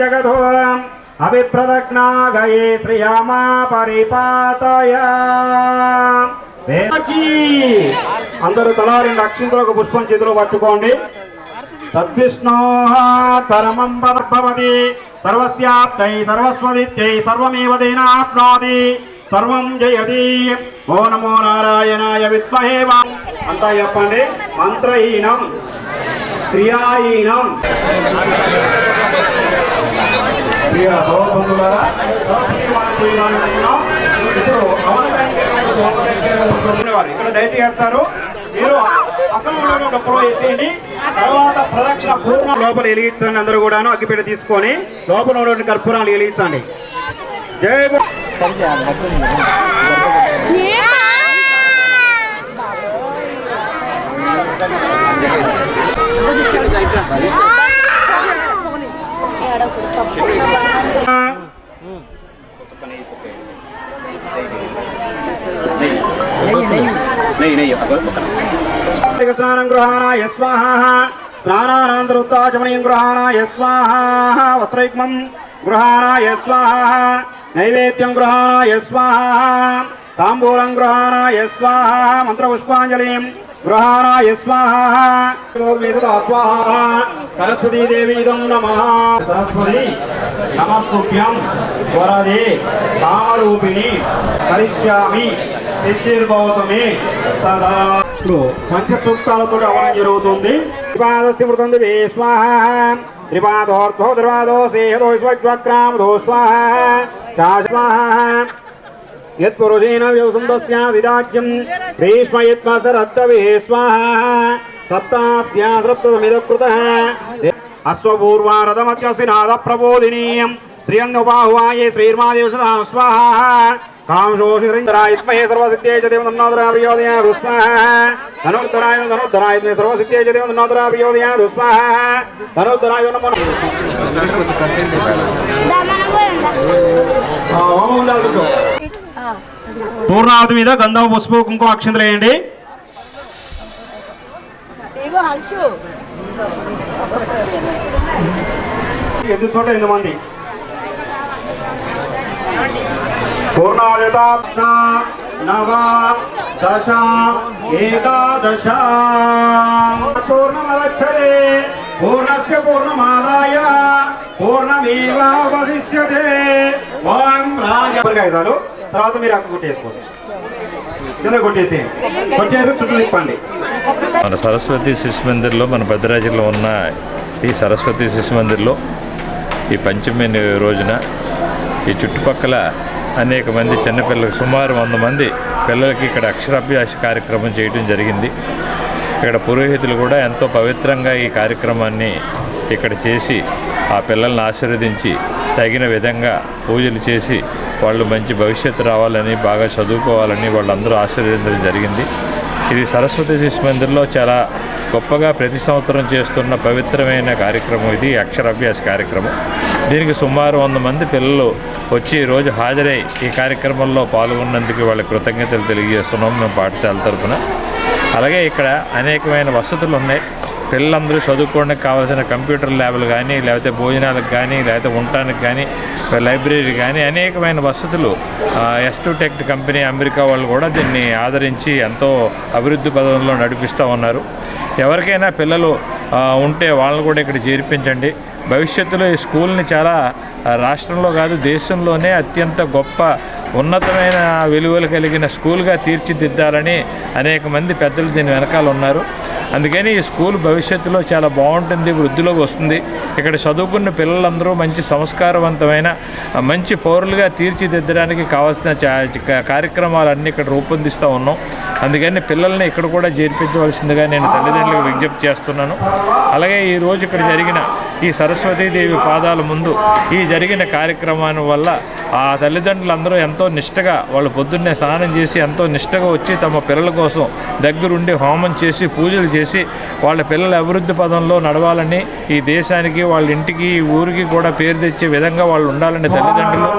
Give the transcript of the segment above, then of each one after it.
జగదో అభిప్రదజ్ఞాగయే శ్రియమా పరిపాతయ వేదకి. అందరూ తలా రెండు అక్షింతలు ఒక పుష్పం చేతిలో పట్టుకోండి. సద్విష్ణో పరమం భవతి సర్వస్యాప్తై సర్వస్వదిత్యై సర్వమేవ దేనాప్నోతి సర్వం జయతి. ఓ నమో నారాయణాయ విద్మహే అంతా చెప్పండి. మంత్రహీనం క్రియాహీనం. ఇక్కడ డైట్ చేస్తారు. మీరు పక్కన డబ్బులు వేసేయండి. తర్వాత ప్రదక్షిణ పూర్ణ లోపల వెలిగించండి అందరూ కూడాను అగ్గిపెట్టి తీసుకొని లోపల ఉన్నటువంటి కర్పూరాలు వెలిగించండి. జై స్నానం గృహాణాయ యస్వాహ స్నానానంతరుత్తాచమనీయం గృహాణాయ యస్వాహ వస్త్రైక్మం గృహాణాయ యస్వాహ నైవేద్యం గృహాణాయ యస్వాహ తాంబూలం గృహాణాయ యస్వాహ మంత్రపుష్పాంజలిం గృహాణాయ యస్వాహ స్వాహ సరస్వతీ నమ సరస్వతి నమస్తుభ్యం వరదే కామరూపిణి కరిష్యామి సిద్ధిర్భవతమే సదా. ఇప్పుడు పంచ సూక్తాలతో అవనం జరుగుతుంది. త్రిపాదస్య దివే స్వాహ. త్రిపాదోర్ధో త్రిపాదో సేహదో విశ్వక్రామదో స్వాహ. శాశ్వాహ యత్పురుషేణ వ్యవసంతస్యాధిరాజ్యం భీష్మయత్మ భీష్మయత్మసరత్తవే స్వాహ. సప్తాస్యాసప్తమిదకృతः. అశ్వపూర్వారథమత్యస్తి నాద ప్రబోధినీయం శ్రీయంగబాహువాయే శ్రీర్మాదేవసదా స్వాహ. కాంశోషిరాయత్మహే ధనుర్ధరాయ ధనుర్ధరాయత్మే ధనుర్ధరాయ నమో. పూర్ణావతి మీద గంధం పసుపు కుంకుమ అక్షంతలు వేయండి. చోట ఎనిమిది మంది. పూర్ణావత నవ దశ ఏకాదశ పూర్ణమదక్షరే పూర్ణస్య పూర్ణమాదాయ పూర్ణమేవావశిష్యతే ఓం తర్వాత మీరు అక్క కొట్టేసుకోండి। కింద కొట్టేసేయండి। కొట్టేసి చుట్టూ తిప్పండి। మన సరస్వతి శిశు మందిర్లో మన భద్రాచలంలో ఉన్న ఈ సరస్వతి శిశు మందిర్లో ఈ పంచమి రోజున ఈ చుట్టుపక్కల అనేక మంది చిన్నపిల్లలకు సుమారు వంద మంది పిల్లలకి ఇక్కడ అక్షరాభ్యాస కార్యక్రమం చేయడం జరిగింది. ఇక్కడ పురోహితులు కూడా ఎంతో పవిత్రంగా ఈ కార్యక్రమాన్ని ఇక్కడ చేసి ఆ పిల్లల్ని ఆశీర్వదించి తగిన విధంగా పూజలు చేసి వాళ్ళు మంచి భవిష్యత్తు రావాలని బాగా చదువుకోవాలని వాళ్ళందరూ ఆశీర్వదించడం జరిగింది. ఇది సరస్వతి శిశు మందిర్లో చాలా గొప్పగా ప్రతి సంవత్సరం చేస్తున్న పవిత్రమైన కార్యక్రమం ఇది అక్షరాభ్యాస కార్యక్రమం. దీనికి సుమారు వంద మంది పిల్లలు వచ్చి రోజు హాజరై ఈ కార్యక్రమంలో పాల్గొన్నందుకు వాళ్ళ కృతజ్ఞతలు తెలియజేస్తున్నాం. మేము పాఠశాల తరఫున. అలాగే ఇక్కడ అనేకమైన వసతులు ఉన్నాయి. పిల్లలందరూ చదువుకోవడానికి కావాల్సిన కంప్యూటర్ ల్యాబ్లు కానీ లేకపోతే భోజనాలకు కానీ లేకపోతే ఉండటానికి కానీ లైబ్రరీ కానీ అనేకమైన వసతులు ఎస్ టు కంపెనీ అమెరికా వాళ్ళు కూడా దీన్ని ఆదరించి ఎంతో అభివృద్ధి పదంలో నడిపిస్తూ ఉన్నారు. ఎవరికైనా పిల్లలు ఉంటే వాళ్ళని కూడా ఇక్కడ చేర్పించండి. భవిష్యత్తులో ఈ స్కూల్ని చాలా రాష్ట్రంలో కాదు దేశంలోనే అత్యంత గొప్ప ఉన్నతమైన విలువలు కలిగిన స్కూల్గా తీర్చిదిద్దాలని అనేక మంది పెద్దలు దీని వెనకాల ఉన్నారు. అందుకని ఈ స్కూల్ భవిష్యత్తులో చాలా బాగుంటుంది వృద్ధిలోకి వస్తుంది. ఇక్కడ చదువుకున్న పిల్లలందరూ మంచి సంస్కారవంతమైన మంచి పౌరులుగా తీర్చిదిద్దడానికి కావాల్సిన చా- కార్యక్రమాలన్నీ ఇక్కడ రూపొందిస్తూ ఉన్నాం. అందుకని పిల్లల్ని ఇక్కడ కూడా చేర్పించవలసిందిగా నేను తల్లిదండ్రులకు విజ్ఞప్తి చేస్తున్నాను. అలాగే ఈ రోజు ఇక్కడ జరిగిన ఈ సరస్వతీదేవి పాదాల ముందు ఈ జరిగిన కార్యక్రమాన్ని వల్ల ఆ తల్లిదండ్రులందరూ ఎంతో నిష్టగా వాళ్ళు పొద్దున్నే స్నానం చేసి ఎంతో నిష్టగా వచ్చి తమ పిల్లల కోసం దగ్గరుండి హోమం చేసి పూజలు చేసి వాళ్ళ పిల్లల అభివృద్ధి పదంలో నడవాలని ఈ దేశానికి వాళ్ళ ఇంటికి ఈ ఊరికి కూడా పేరు తెచ్చే విధంగా వాళ్ళు ఉండాలని తల్లిదండ్రులు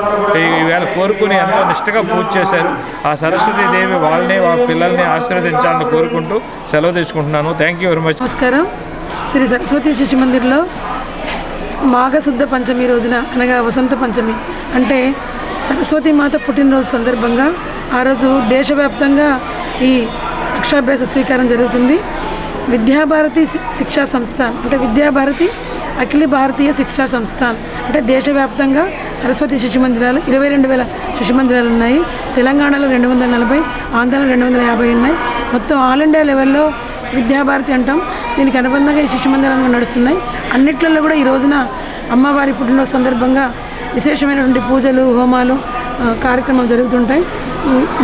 ఈవేళ కోరుకుని ఎంతో నిష్టగా పూజ చేశారు. ఆ సరస్వతీదేవి వాళ్ళని వాళ్ళ పిల్లల్ని ఆశీర్వదించాలని కోరుకుంటూ సెలవు తెచ్చుకుంటున్నాను. థ్యాంక్ యూ వెరీ మచ్ నమస్కారం. శ్రీ సరస్వతి శిశు మందిర్లో మాఘశుద్ధ పంచమి రోజున అనగా వసంత పంచమి అంటే సరస్వతి మాత పుట్టినరోజు సందర్భంగా ఆ రోజు దేశవ్యాప్తంగా ఈ అక్షాభ్యాస స్వీకారం జరుగుతుంది. విద్యాభారతి శిక్షా సంస్థ అంటే విద్యాభారతి అఖిల భారతీయ శిక్షా సంస్థాన్ అంటే దేశవ్యాప్తంగా సరస్వతి శిశు మందిరాలు ఇరవై రెండు వేల శిశు మందిరాలు ఉన్నాయి. తెలంగాణలో రెండు వందల నలభై ఆంధ్రలో రెండు వందల యాభై ఉన్నాయి. మొత్తం ఆల్ ఇండియా లెవెల్లో విద్యాభారతి అంటాం. దీనికి అనుబంధంగా ఈ శిశు మందిరాలు నడుస్తున్నాయి. అన్నిట్లలో కూడా ఈ రోజున అమ్మవారి పుట్టినరోజు సందర్భంగా విశేషమైనటువంటి పూజలు హోమాలు కార్యక్రమాలు జరుగుతుంటాయి.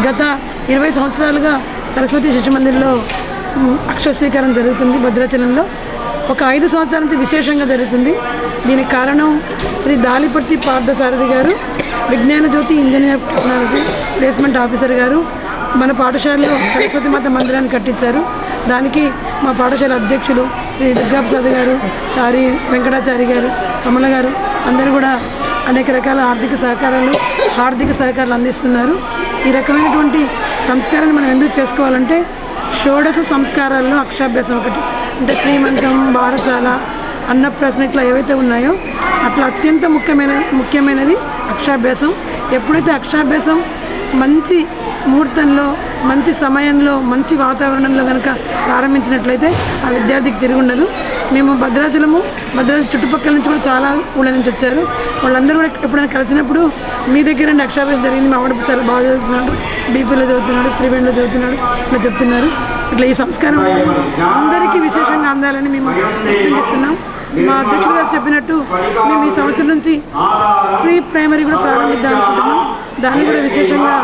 గత ఇరవై సంవత్సరాలుగా సరస్వతి శిశు మందిర్లో ఉమ్, స్వీకారం జరుగుతుంది భద్రాచలంలో. ఒక ఐదు సంవత్సరాల నుంచి విశేషంగా జరుగుతుంది. దీనికి కారణం Shri Daliparthi Parthasarathi garu Vignana Jyothi engineer technology placement officer garu. మన పాఠశాలలో సరస్వతి మాత మందిరాన్ని కట్టించారు. దానికి మా పాఠశాల అధ్యక్షులు శ్రీ దుర్గాప్రసాద్ గారు చారి వెంకటాచారి గారు కమల గారు అందరూ కూడా అనేక రకాల ఆర్థిక సహకారాలు ఆర్థిక సహకారాలు అందిస్తున్నారు. ఈ రకమైనటువంటి సంస్కారాన్ని మనం ఎందుకు చేసుకోవాలంటే షోడశ సంస్కారాల్లో అక్షాభ్యాసం ఒకటి. అంటే శ్రీమంతం బారసాల అన్నప్రాసన ఇట్లా ఏవైతే ఉన్నాయో అట్లా అత్యంత ముఖ్యమైన ముఖ్యమైనది అక్షాభ్యాసం ఎప్పుడైతే అక్షాభ్యాసం మంచి ముహూర్తంలో మంచి సమయంలో మంచి వాతావరణంలో కనుక ప్రారంభించినట్లయితే ఆ విద్యార్థికి తిరిగి ఉండదు. మేము భద్రాచలము భద్రాచల చుట్టుపక్కల నుంచి కూడా చాలా ఊళ్ళ నుంచి వచ్చారు. వాళ్ళందరూ కూడా ఎప్పుడైనా కలిసినప్పుడు మీ దగ్గర నుండి అక్షరాభ్యాసం జరిగింది మా వాడు చాలా బాగా చదువుతున్నాడు బీపీలో చదువుతున్నాడు త్రివేణిలో చదువుతున్నాడు ఇట్లా చెప్తున్నారు. ఇట్లా ఈ సంస్కారం అందరికీ విశేషంగా అందాలని మేము ప్రయత్నిస్తున్నాం మా అధ్యక్షుడు గారు చెప్పినట్టు మేము ఈ సంవత్సరం నుంచి ప్రీ ప్రైమరీ కూడా ప్రారంభిద్దాం అనుకుంటున్నాం. దాన్ని కూడా విశేషంగా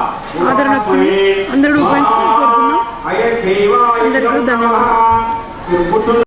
ఆదరణ వచ్చింది. అందరూ ఉపయోగించుకొని కోరుతున్నాం. అందరికీ కూడా ధన్యవాదాలు.